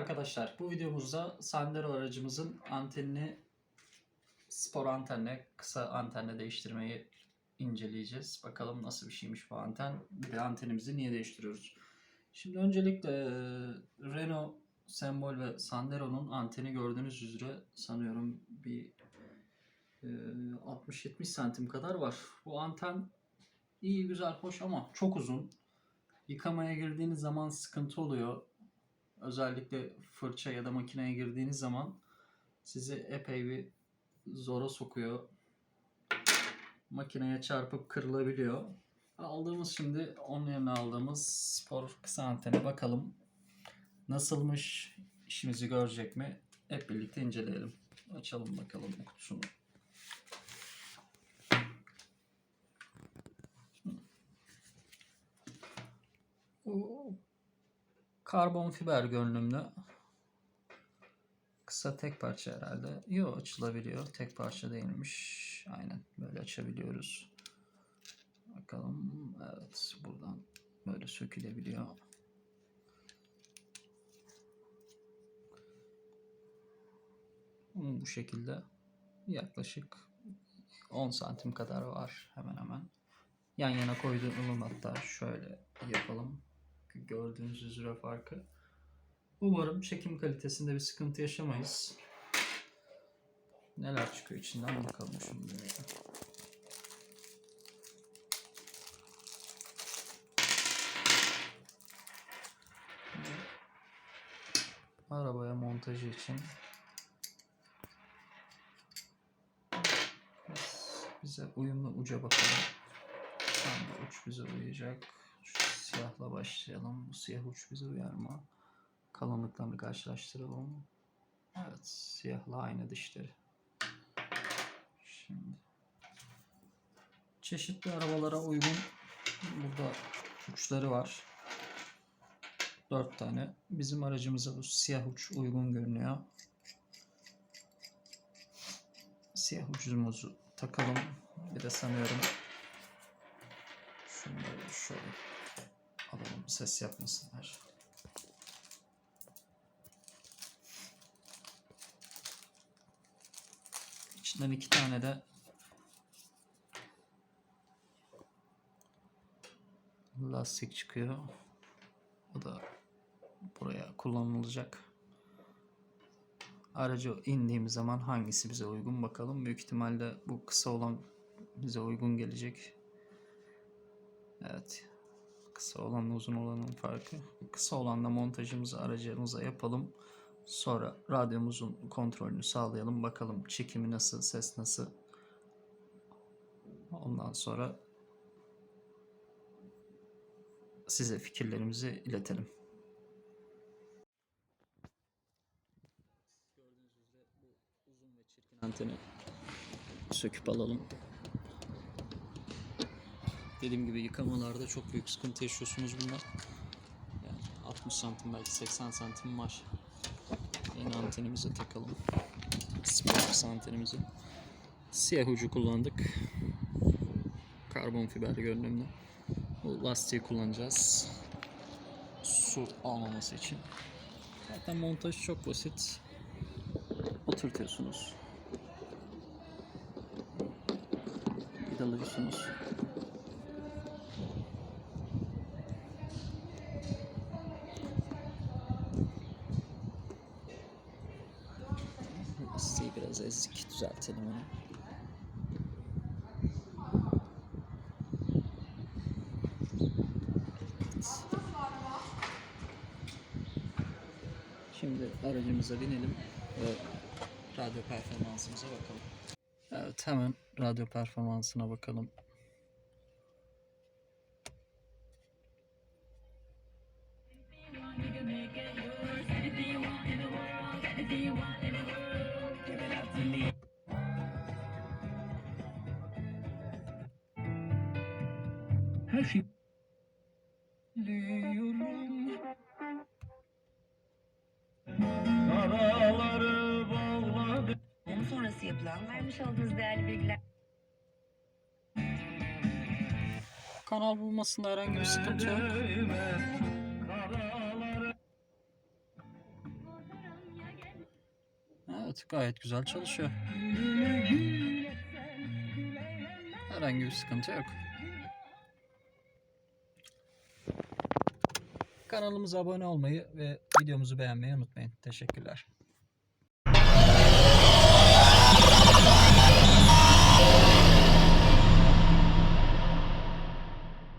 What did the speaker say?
arkadaşlar. Bu videomuzda Sandero aracımızın antenini spor antenle, kısa antenle değiştirmeyi inceleyeceğiz. Bakalım nasıl bir şeymiş bu anten. Bir de antenimizi niye değiştiriyoruz? Şimdi öncelikle e, Renault Sembol ve Sandero'nun anteni gördüğünüz üzere sanıyorum bir e, 60-70 santim kadar var. Bu anten iyi, güzel, hoş ama çok uzun. Yıkamaya girdiğiniz zaman sıkıntı oluyor. Özellikle fırça ya da makineye girdiğiniz zaman sizi epey bir zora sokuyor. Makineye çarpıp kırılabiliyor. Aldığımız şimdi onun yerine aldığımız spor kısa antene bakalım. Nasılmış, işimizi görecek mi? Hep birlikte inceleyelim. Açalım bakalım kutusunu. Bu karbon fiber görünümlü. Kısa tek parça herhalde. Yok açılabiliyor. Tek parça değilmiş. Aynen böyle açabiliyoruz. Bakalım. Evet buradan böyle sökülebiliyor. Bu şekilde yaklaşık 10 santim kadar var hemen hemen. Yan yana koyduğum hatta şöyle yapalım. Gördüğünüz üzere farkı. Umarım çekim kalitesinde bir sıkıntı yaşamayız. Neler çıkıyor içinden bakalım şimdi. Arabaya montajı için bize uyumlu uca bakalım. Hangi uç bize uyacak? Başlayalım. Bu siyah uç bize uyar mı? Kalınlıklarını karşılaştıralım. Evet, siyahla aynı dişleri. Şimdi çeşitli arabalara uygun burada uçları var. Dört tane. Bizim aracımıza bu siyah uç uygun görünüyor. Siyah ucumuzu takalım. Bir de sanıyorum şunları şöyle alalım ses yapmasınlar. İçinden iki tane de lastik çıkıyor. O da buraya kullanılacak. Aracı indiğimiz zaman hangisi bize uygun bakalım. Büyük ihtimalle bu kısa olan bize uygun gelecek. Evet. Kısa olanla uzun olanın farkı. Kısa olanla montajımızı aracımıza yapalım. Sonra radyomuzun kontrolünü sağlayalım. Bakalım çekimi nasıl, ses nasıl. Ondan sonra size fikirlerimizi iletelim. Gördüğünüz üzere bu uzun ve çirkin anteni söküp alalım. Dediğim gibi yıkamalarda çok büyük sıkıntı yaşıyorsunuz bunlar. Yani 60 santim belki 80 santim var. Yeni antenimizi takalım. Spor antenimizi. Siyah ucu kullandık. Karbon fiber görünümlü. Bu lastiği kullanacağız. Su almaması için. Zaten montaj çok basit. Oturtuyorsunuz. Vidalıyorsunuz. Lastiği biraz ezik düzeltelim onu. Şimdi aracımıza binelim ve radyo performansımıza bakalım. Evet hemen radyo performansına bakalım. Her şey Biliyorum Karaları bağladı Doğum sonrası yapılan vermiş olduğunuz değerli bilgiler Kanal bulmasında herhangi bir sıkıntı yok. Evet gayet güzel çalışıyor. Herhangi bir sıkıntı yok. Kanalımıza abone olmayı ve videomuzu beğenmeyi unutmayın. Teşekkürler.